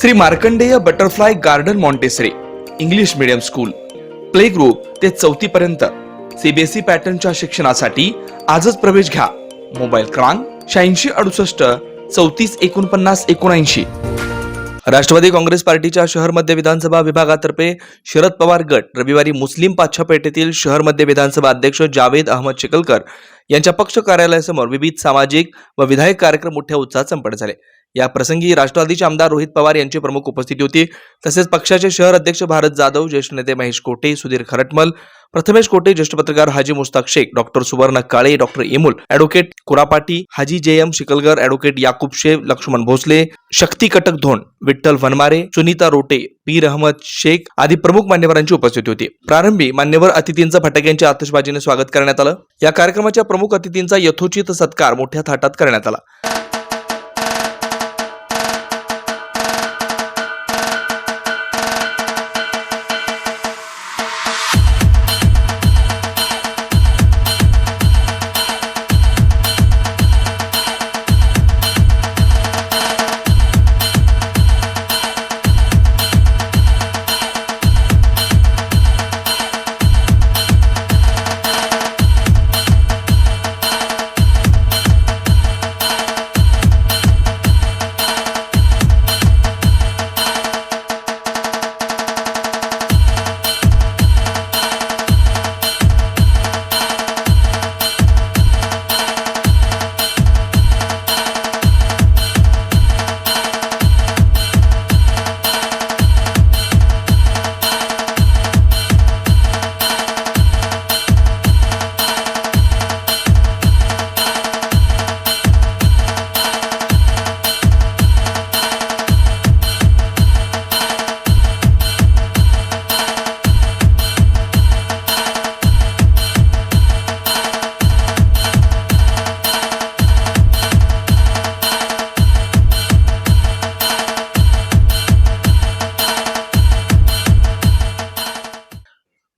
Shri Markandey butterfly garden Montessori English medium school. Play group ते चौथी पर्यंत. CBSE पॅटर्नच्या शिक्षणासाठी आजच प्रवेश घ्या. मोबाईल क्रमांक शहाऐंशी अडुसष्ट चौतीस एकोणपन्नास एकोणऐंशी. राष्ट्रवादी काँग्रेस पार्टीच्या शहर मध्य विधानसभा विभागातर्फे शरद पवार गट रविवारी मुस्लिम पाच्छा पेठेतील शहर मध्य विधानसभा अध्यक्ष जावेद अहमद चिकलकर यांच्या पक्ष कार्यालयासमोर विविध सामाजिक व विधायक कार्यक्रम मोठ्या उत्साहात संपन्न झाले. या प्रसंगी राष्ट्रवादीचे आमदार रोहित पवार यांची प्रमुख उपस्थिती होती. तसेच पक्षाचे शहर अध्यक्ष भारत जाधव ज्येष्ठ नेते महेश कोटे सुधीर खरटमल प्रथमेश कोटे ज्येष्ठ पत्रकार हाजी मुस्ताक शेख डॉक्टर सुवर्ण काळे doctor इमुल advocate Kurapati Haji J M Shikalgar advocate Yakub Shaikh Laxman Bhosale Shakti Katak Dhond Vitthal Vanmare Sunita Rote Pir Ahmad Shaikh आदी प्रमुख मान्यवरांची उपस्थिती होती. प्रारंभी मान्यवर अतिथींचं फटाक्यांच्या आतषबाजीने स्वागत करण्यात आलं. या कार्यक्रमाच्या प्रमुख अतिथींचा यथोचित सत्कार मोठ्या थाटात करण्यात आला.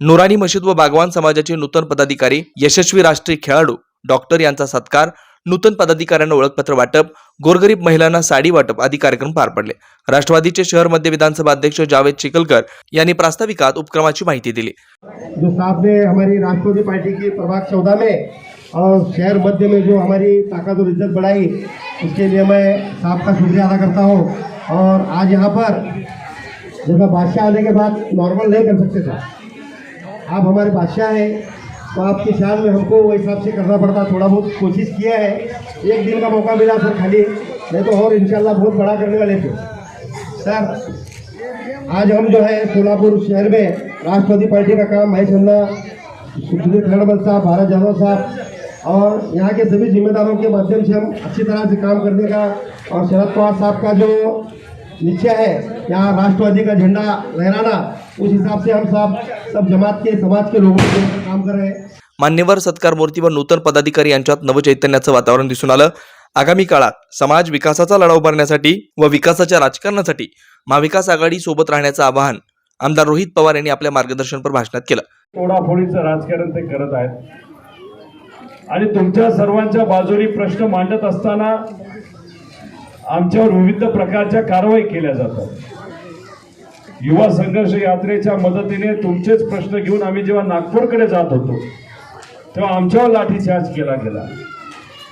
नुरानी मशीद व बागवान समाजाचे नूतन पदाधिकारी यशस्वी राष्ट्रीय खेळाडू डॉक्टर यांचा सत्कार नूतन पदाधिकाऱ्यांना ओळखपत्र वाटप गोरगरीब महिलांना साडी वाटप आदी कार्यक्रम पार पडले. राष्ट्रवादीचे शहर मध्य विधानसभा अध्यक्ष जावेद चिकलकर यांनी प्रास्ताविकात उपक्रमाची माहिती दिली. जो साहब ने हमारी राष्ट्रवादी पार्टी की प्रभाग चौदह में और शहर मध्य में जो हमारी ताकत और इज्जत बढ़ाई उसके लिए मैं साहब का शुक्रिया अदा करता हूँ। और आज यहाँ पर जैसा बादशाह आने के बाद नॉर्मल नहीं कर सकते साहब आप हमारे बादशाह हैं तो आपके शान में हमको वो हिसाब से करना पड़ता, थोड़ा बहुत कोशिश किया है। एक दिन का मौका मिला सर खाली नहीं तो और इंशाल्लाह बहुत बड़ा करने वाले थे। सर, आज हम जो है सोलापुर शहर में राष्ट्रवादी पार्टी का काम महेश अन्ना सुधीर खड़बल साहब, भारत जाधव साहब, और यहाँ के सभी जिम्मेदारों के माध्यम से हम अच्छी तरह से काम करने का, और शरद पवार साहब का जो निश्चय है। यहाँ राष्ट्रवादी का झंडा लहराना उस हिसाब से हम सब सब जमात के समाज के लोगों के काम कर रहे हैं। मान्यवर सत्कार मूर्ती व नूतन पदाधिकारी यांच्यात नवचैतन्याचं वातावरण दिसून आलं. आगामी काळात समाज विकासाचा लढा उभारण्यासाठी व विकासाच्या राजकारणासाठी महाविकास आघाडी सोबत राहण्याचं आवाहन आमदार रोहित पवार यांनी आपल्या मार्गदर्शनपर भाषणात केलं. तोडाफोडीचं राजकारण ते करत आहेत. आणि तुमच्या सर्वांच्या बाजूनी प्रश्न मांडत असताना आमच्यावर विविध प्रकारच्या कारवाई केल्या जातात. युवा संघर्ष यात्रेच्या मदतीने तुमचेच प्रश्न घेऊन आम्ही जेव्हा नागपूरकडे जात होतो तेव्हा आमच्यावर लाठीचार्ज केला गेला.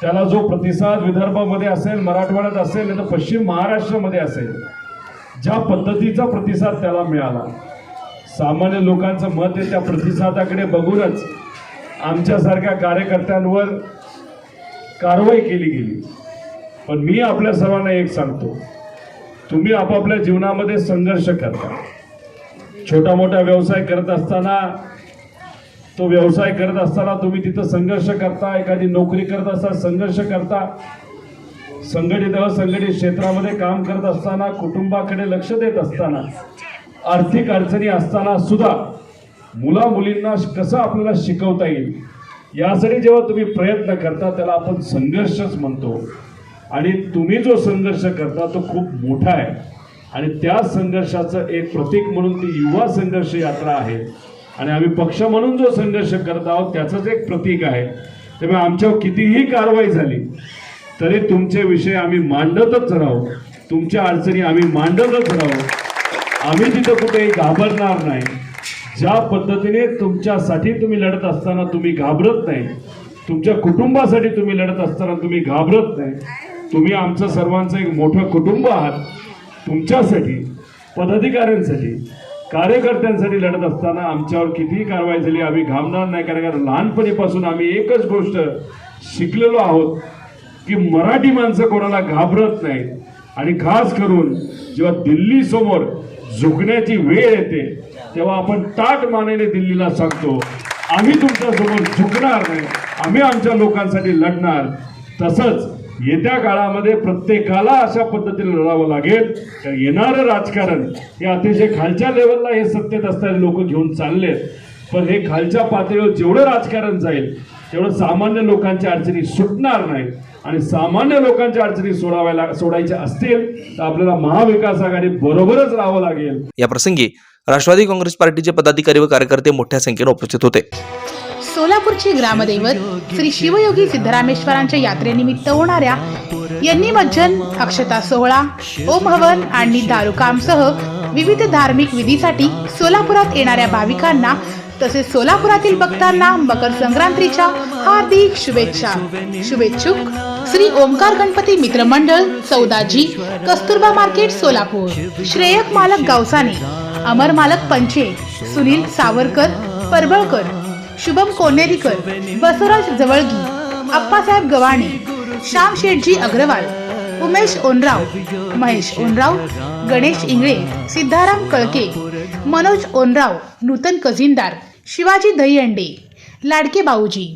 त्याला जो प्रतिसाद विदर्भामध्ये असेल मराठवाड्यात असेल नाही तर पश्चिम महाराष्ट्रामध्ये असेल ज्या पद्धतीचा प्रतिसाद त्याला मिळाला. सामान्य लोकांचं मत आहे त्या प्रतिसादाकडे बघूनच आमच्यासारख्या कार्यकर्त्यांवर कारवाई केली गेली. पण मी आपल्या सर्वांना एक सांगतो. तुम्ही आपापल्या जीवनामध्ये संघर्ष करता. छोटा मोठा व्यवसाय करत असताना तो व्यवसाय करत असताना तुम्ही तिथं संघर्ष करता एखादी नोकरी करत असताना संघर्ष करता. संघटित असंघटित क्षेत्रामध्ये काम करत असताना कुटुंबाकडे लक्ष देत असताना आर्थिक अडचणी असताना सुद्धा मुला मुलींना कसं आपल्याला शिकवता येईल? यासाठी जेव्हा तुम्ही प्रयत्न करता त्याला आपण संघर्षच म्हणतो. आणि तुम्ही जो संघर्ष करता तो खूप मोठा आहे. आणि त्या संघर्षाचं एक प्रतीक म्हणून ती युवा संघर्ष यात्रा आहे. आणि आम्ही पक्ष म्हणून जो संघर्ष करत आहोत त्याचंच एक प्रतीक आहे. त्यामुळे आमच्यावर कितीही कारवाई झाली तरी तुमचे विषय आम्ही मांडतच राहू. तुमच्या अडचणी आम्ही मांडतच राहू. आम्ही तिथं कुठेही घाबरणार नाही. ज्या पद्धतीने तुमच्यासाठी तुम्ही लढत असताना तुम्ही घाबरत नाही तुमच्या कुटुंबासाठी तुम्ही लढत असताना तुम्ही घाबरत नाही तुम्ही आमचं सर्वांचं एक मोठं कुटुंब आहात. तुमच्यासाठी पदाधिकाऱ्यांसाठी कार्यकर्त्यांसाठी लढत असताना आमच्यावर कितीही कारवाई झाली आम्ही घामणार नाही कारण लहानपणीपासून आम्ही एकच गोष्ट शिकलेलो आहोत की मराठी माणसं कोणाला घाबरत नाहीत. आणि खास करून जेव्हा दिल्ली समोर झुकण्याची वेळ येते तेव्हा आपण ताट मानेने दिल्लीला सांगतो आम्ही तुमच्यासमोर झुकणार नाही आम्ही आमच्या लोकांसाठी लढणार. तसंच येत्या काळामध्ये प्रत्येकाला अशा पद्धतीने लढावं लागेल. तर येणारं राजकारण हे अतिशय खालच्या लेवलला हे सत्तेत असणारे लोक घेऊन चाललेत. पण हे खालच्या पातळीवर जेवढं राजकारण जाईल तेवढं सामान्य लोकांच्या अडचणी सुटणार नाहीत. आणि सामान्य लोकांच्या अडचणी सोडावायला सोडायच्या असतील तर आपल्याला महाविकास आघाडी बरोबरच राहावं लागेल. या प्रसंगी राष्ट्रवादी काँग्रेस पार्टीचे पदाधिकारी व कार्यकर्ते मोठ्या संख्येने उपस्थित होते. सोलापूरची ग्रामदैवत श्री शिवयोगी सिद्धरामेश्वरांच्या यात्रेनिमित्त होणाऱ्या यांनी मज्जन अक्षता सोहळा ओम हवन आणि दारुकामसह विविध धार्मिक विधीसाठी सोलापुरात येणाऱ्या भाविकांना तसेच सोलापुरातील भक्तांना मकर संक्रांतीच्या हार्दिक शुभेच्छा. शुभेच्छुक श्री ओमकार गणपती मित्र मंडळ चौदाजी कस्तुरबा मार्केट सोलापूर. श्रेयक मालक गावसाने अमर मालक पंचे सुनील सावरकर परबळकर शुभम कोनेरीकर बसवराज जवळगी अप्पासाहेब गव्हाणे श्याम शेठजी अग्रवाल उमेश ओनराव महेश ओनराव गणेश इंगळे सिद्धाराम कळके मनोज ओनराव नूतन कझिनदार शिवाजी दहीहंडे लाडके बाऊजी.